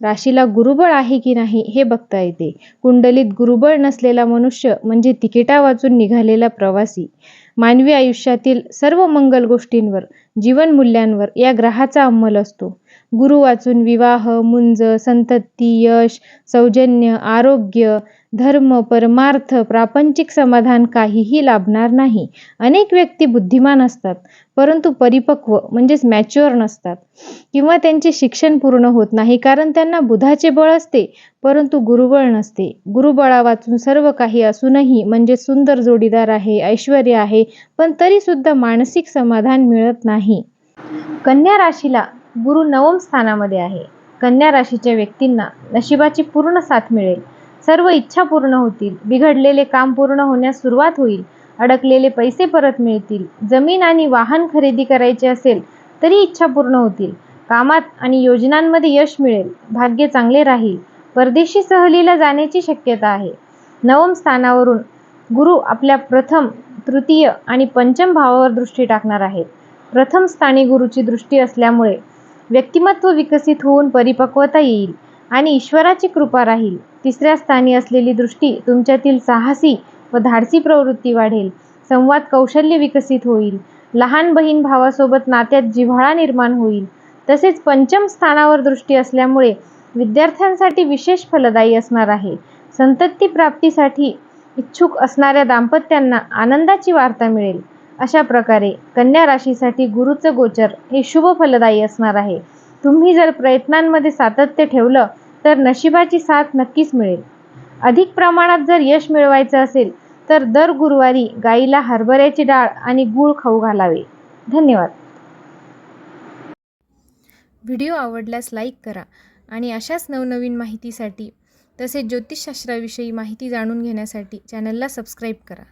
राशीला गुरुबळ आहे की नाही हे बघता येते. कुंडलीत गुरुबळ नसलेला मनुष्य म्हणजे तिकिटा वाचून निघालेला प्रवासी. मानवी आयुष्यातील सर्व मंगल गोष्टींवर जीवनमूल्यांवर या ग्रहाचा अंमल असतो. गुरु वाचून विवाह मुंज संतती यश सौजन्य आरोग्य धर्म परमार्थ प्रापंचिक समाधान काहीही लाभणार नाही. अनेक व्यक्ती बुद्धिमान असतात परंतु परिपक्व म्हणजेच मॅच्युअर नसतात. किंवा त्यांचे शिक्षण पूर्ण होत नाही कारण त्यांना बुधाचे बळ असते परंतु गुरुबळ नसते. गुरुबळा वाचून सर्व काही असूनही म्हणजे सुंदर जोडीदार आहे ऐश्वर आहे पण तरी सुद्धा मानसिक समाधान मिळत नाही. कन्या राशीला गुरु नवम स्थानामध्ये आहे. कन्या राशीच्या व्यक्तींना नशिबाची पूर्ण साथ मिळेल. सर्व इच्छा पूर्ण होतील. बिघडलेले काम पूर्ण होण्यास सुरुवात होईल. अडकलेले पैसे परत मिळतील. जमीन आणि वाहन खरेदी करायचे असेल तरी इच्छा पूर्ण होतील. कामात आणि योजनांमध्ये यश मिळेल. भाग्य चांगले राहील. परदेशी सहलीला जाण्याची शक्यता आहे. नवम स्थानावरून गुरु आपल्या प्रथम तृतीय आणि पंचम भावावर दृष्टी टाकणार आहेत. प्रथम स्थानी गुरुची दृष्टी असल्यामुळे व्यक्तिमत्व विकसित होऊन परिपक्वता येईल आणि ईश्वराची कृपा राहील. तिसऱ्या स्थानी असलेली दृष्टी तुमच्यातील साहसी व धाडसी प्रवृत्ती वाढेल. संवाद कौशल्य विकसित होईल. लहान बहीण भावासोबत नात्यात जिव्हाळा निर्माण होईल. तसेच पंचम स्थानावर दृष्टी असल्यामुळे विद्यार्थ्यांसाठी विशेष फलदायी असणार आहे. संतती प्राप्तीसाठी इच्छुक असणाऱ्या दाम्पत्यांना आनंदाची वार्ता मिळेल. अशा प्रकारे कन्या राशीसाठी गुरुचं गोचर हे शुभ फलदायी असणार आहे. तुम्ही जर प्रयत्नांमध्ये सातत्य ठेवलं तर नशिबाची साथ नक्कीच मिळेल. अधिक प्रमाणात जर यश मिळवायचं असेल तर दर गुरुवारी गाईला हरभऱ्याची डाळ आणि गूळ खाऊ घालावे. धन्यवाद. व्हिडिओ आवडल्यास लाईक करा आणि अशाच नवनवीन माहितीसाठी तसेच ज्योतिषशास्त्राविषयी माहिती जाणून घेण्यासाठी चॅनलला सबस्क्राईब करा.